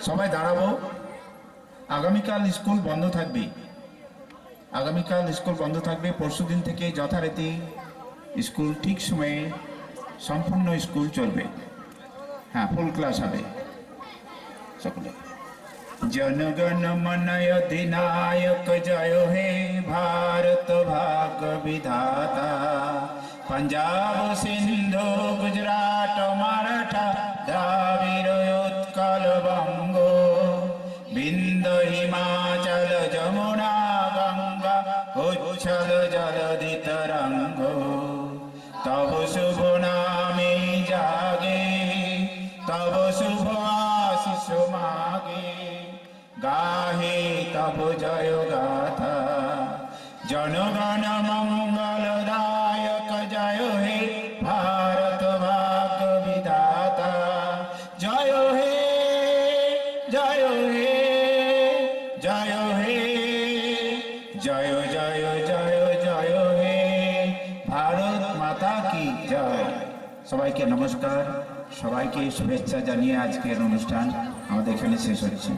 সবাই দাঁড়াবো। আগামীকাল স্কুল বন্ধ থাকবে। আগামীকাল স্কুল বন্ধ থাকবে। পরশু দিন থেকে যথারীতি স্কুল ঠিক সময়ে সম্পূর্ণ স্কুল চলবে। হ্যাঁ ফুল ক্লাস হবে। সকলে। জনগণ মনয় জয় হে ভারত ভাগ বিধাতা। পঞ্জাব, সিন্ধু, গুজরাট বিন্দ হিমাচল যমুনা গঙ্গা, উচ্ছল জলধি তরঙ্গ তব শুভ নামে জাগে, তব শুভ আশিস মাগে। গাহে তব জয় গাথা, জনগণ মঙ্গল দায়ক জয় হে ভারত ভাগ বিধাতা। জয় হে, জয় জয় হে, জয় জয় জয় জয় হে, ভারত মাতা কি জয়। সবাইকে নমস্কার, সবাইকে শুভেচ্ছা জানিয়ে আজকের অনুষ্ঠান আমাদের এখানে শেষ হচ্ছে।